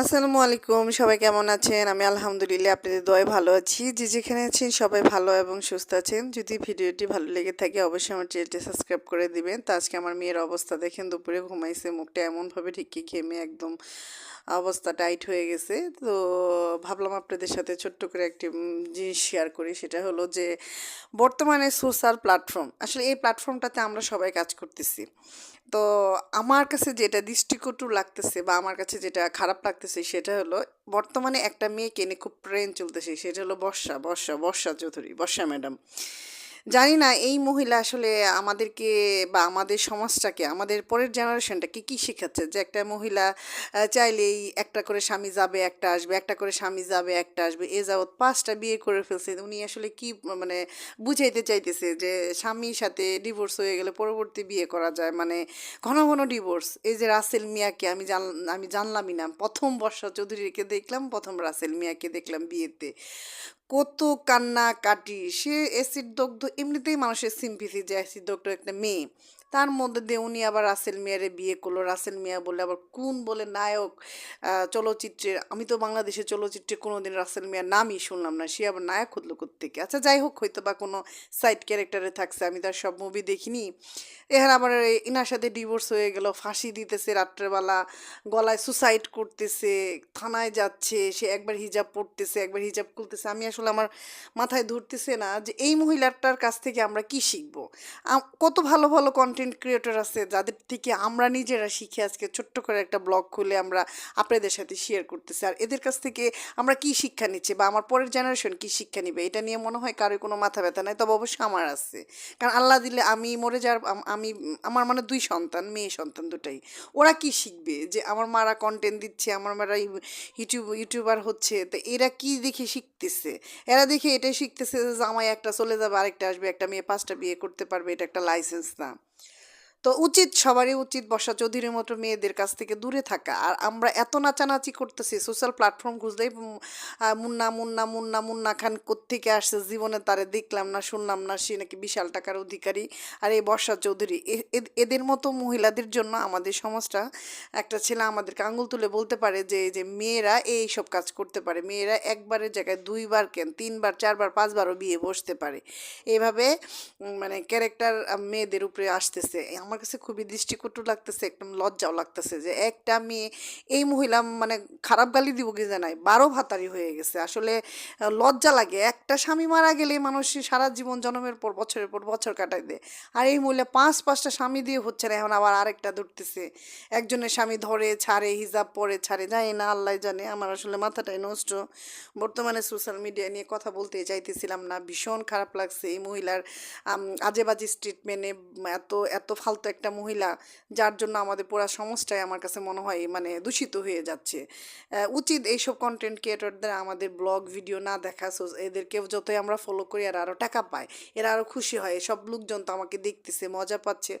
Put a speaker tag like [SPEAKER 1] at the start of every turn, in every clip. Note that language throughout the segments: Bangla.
[SPEAKER 1] আসসালামু আলাইকুম, সবাই কেমন আছেন? আমি আলহামদুলিল্লাহ আপনাদের দয় ভালো আছি। যে যেখানে আছেন সবাই ভালো এবং সুস্থ আছেন। যদি ভিডিওটি ভালো লেগে থাকে অবশ্যই আমার চ্যানেলটি সাবস্ক্রাইব করে দিবেন। তো আজকে আমার মেয়ের অবস্থা দেখেন, দুপুরে ঘুমাইছে, মুখটা এমনভাবে ঠিকই ঘেমে একদম অবস্থা টাইট হয়ে গেছে। তো ভাবলাম আপনাদের সাথে ছোট্ট করে একটি জিনিস শেয়ার করি। সেটা হলো যে, বর্তমানে সোশ্যাল প্ল্যাটফর্ম, আসলে এই প্ল্যাটফর্মটাতে আমরা সবাই কাজ করতেছি। তো আমার কাছে যেটা দৃষ্টিকটু লাগতেছে বা আমার কাছে যেটা খারাপ লাগতেছে সেটা হলো, বর্তমানে একটা মেয়েকে নিয়ে খুব ট্রেন চলতেছে, সেটা হলো বর্ষা বর্ষা বর্ষা চৌধুরী, বর্ষা ম্যাডাম। জানি না এই মহিলা আসলে আমাদেরকে বা আমাদের সমাজটাকে, আমাদের পরের জেনারেশনটাকে কী শেখাচ্ছে? যে একটা মহিলা চাইলেই একটা করে স্বামী যাবে, একটা আসবে, একটা করে স্বামী যাবে, একটা আসবে, এ যাবৎ পাঁচটা বিয়ে করে ফেলছে। উনি আসলে কি মানে বুঝাইতে চাইতেছে যে স্বামীর সাথে ডিভোর্স হয়ে গেলে পরবর্তী বিয়ে করা যায়? মানে ঘন ঘন ডিভোর্স এই যে রাসেল মিয়াকে আমি জান, আমি জানলামই না। প্রথম বর্ষা চৌধুরীকে দেখলাম, প্রথম রাসেল মিয়াকে দেখলাম বিয়েতে। কত কান্না কাটি, সে অ্যাসিড দগ্ধ এমনিতেই মানুষের সিম্পিসি যে অ্যাসিড দগ্ধ একটা মেয়ে, তার মধ্যে দিয়ে উনি আবার রাসেল মিয়ারে বিয়ে করল। রাসেল মিয়া বলে আবার কোন বলে নায়ক চলচ্চিত্রের আমি তো বাংলাদেশের চলচ্চিত্রে কোনোদিন রাসেল মিয়ার নামই শুনলাম না, সে আবার নায়ক হলো থেকে আচ্ছা যাই হোক হয়তো বা কোনো সাইড ক্যারেক্টারে থাকছে, আমি তার সব মুভি দেখিনি। এখানে আবার এই ইনার সাথে ডিভোর্স হয়ে গেল, ফাঁসি দিতেছে রাত্রেবেলা, গলায় সুসাইড করতেছে, থানায় যাচ্ছে, সে একবার হিজাব পড়তেছে একবার হিজাব খুলতেছে। আমি আসলে আমার মাথায় ধরতেছে না যে এই মহিলাটার কাছ থেকে আমরা কি শিখব? কত ভালো ভালো কন্টেন্ট ক্রিয়েটর আছে যাদের থেকে আমরা নিজেরা শিখে আজকে ছোট্ট করে একটা ব্লগ খুলে আমরা আপনাদের সাথে শেয়ার করতেছি। আর এদের কাছ থেকে আমরা কি শিক্ষা নিচ্ছি বা আমার পরের জেনারেশন কি শিক্ষা নিবে? এটা নিয়ে মনে হয় কারোর কোনো মাথা ব্যথা নাই, তবে অবশ্যই আমার আছে। কারণ আল্লাহ দিলে আমি মরে যাওয়ার আম- আমি আমার মানে দুই সন্তান, মেয়ে সন্তান দুটাই। ওরা কি শিখবে? যে আমার মারা কন্টেন্ট দিচ্ছে, আমার মারা ইউটিউব, ইউটিউবার হচ্ছে, তো এরা কি দেখে শিখতেছে? এরা দেখে এটাই শিখতেছে যে জামাই একটা চলে যাবে, আরেকটা আসবে, একটা মেয়ে পাঁচটা বিয়ে করতে পারবে, এটা একটা লাইসেন্স না। তো উচিত, সবারই উচিত বর্ষা চৌধুরীর মতো মেয়েদের কাছ থেকে দূরে থাকা। আর আমরা এত নাচানাচি করতেছি সোশ্যাল প্ল্যাটফর্ম খুঁজলেই মুন্না মুন্না মুন্না মুন্না খান কোত্থেকে আসছে? জীবনে তারে দেখলাম না, শুনলাম না, সে নাকি বিশাল টাকার অধিকারী। আর এই বর্ষা চৌধুরী এদের মতো মহিলাদের জন্য আমাদের সমাজটা একটা ছেলে আমাদেরকে আঙুল তুলে বলতে পারে যে যে মেয়েরা এই সব কাজ করতে পারে। মেয়েরা একবারের জায়গায় দুইবার কেন, তিনবার, চারবার, পাঁচবারও বিয়ে বসতে পারে। এভাবে মানে ক্যারেক্টার মেয়েদের উপরে আসতেছে। আমার কাছে খুবই দৃষ্টিকটু লাগতেছে একদম লজ্জাও লাগতেছে যে একটা মেয়ে এই মহিলা মানে খারাপ গালি দিব কি জানাই? বারো ভাতারি হয়ে গেছে। আসলে লজ্জা লাগে। একটা স্বামী মারা গেলে মানুষ সারা জীবন জন্মের পর বছরের পর বছর কাটায় দেয়। আর এই মহিলা পাঁচ পাঁচটা স্বামী দিয়ে হচ্ছে না এখন আবার আরেকটা ধরতেছে। একজনের স্বামী ধরে ছাড়ে হিজাব পরে ছাড়ে জানি না আল্লাহ জানে। আমার আসলে মাথাটাই নষ্ট। বর্তমানে সোশ্যাল মিডিয়া নিয়ে কথা বলতে চাইতেছিলাম না। ভীষণ খারাপ লাগছে এই মহিলার আম, আজে বাজে স্টেটমেন্টে এত এত ফালতু একটা মহিলা, যার জন্য আমাদের পুরো সমাজটাই আমার কাছে মনে হয় মানে দূষিত হয়ে যাচ্ছে। উচিত এইসব কন্টেন্ট ক্রিয়েটরদের আমাদের ব্লগ ভিডিও না দেখা, so এদেরকে যতই আমরা ফলো করি আর আরও টাকা পায়, এরা আরও খুশি হয় সব লোকজন তো আমাকে দেখতেছে, মজা পাচ্ছে।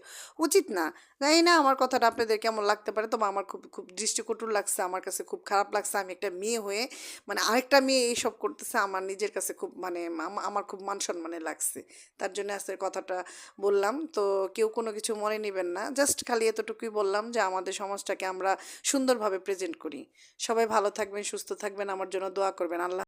[SPEAKER 1] উচিত না, জানি না আমার কথাটা আপনাদের কেমন লাগতে পারে, তবে আমার খুব খুব দৃষ্টিকটু লাগছে, আমার কাছে খুব খারাপ লাগছে, আমি একটা মেয়ে হয়ে মানে আরেকটা মেয়ে এইসব করতেছে, আমার নিজের কাছে খুব মানে আমার খুব মান সম্মানে লাগছে। তার জন্য আজকের কথাটা বললাম, তো কেউ কোনো কিছু মনে নেবেন না। জাস্ট খালি এতটুকুই বললাম যে আমাদের সমাজটাকে আমরা সুন্দরভাবে প্রেজেন্ট করি। সবাই ভালো থাকবেন, সুস্থ থাকবেন। আমার জন্য দোয়া করবেন। আল্লাহ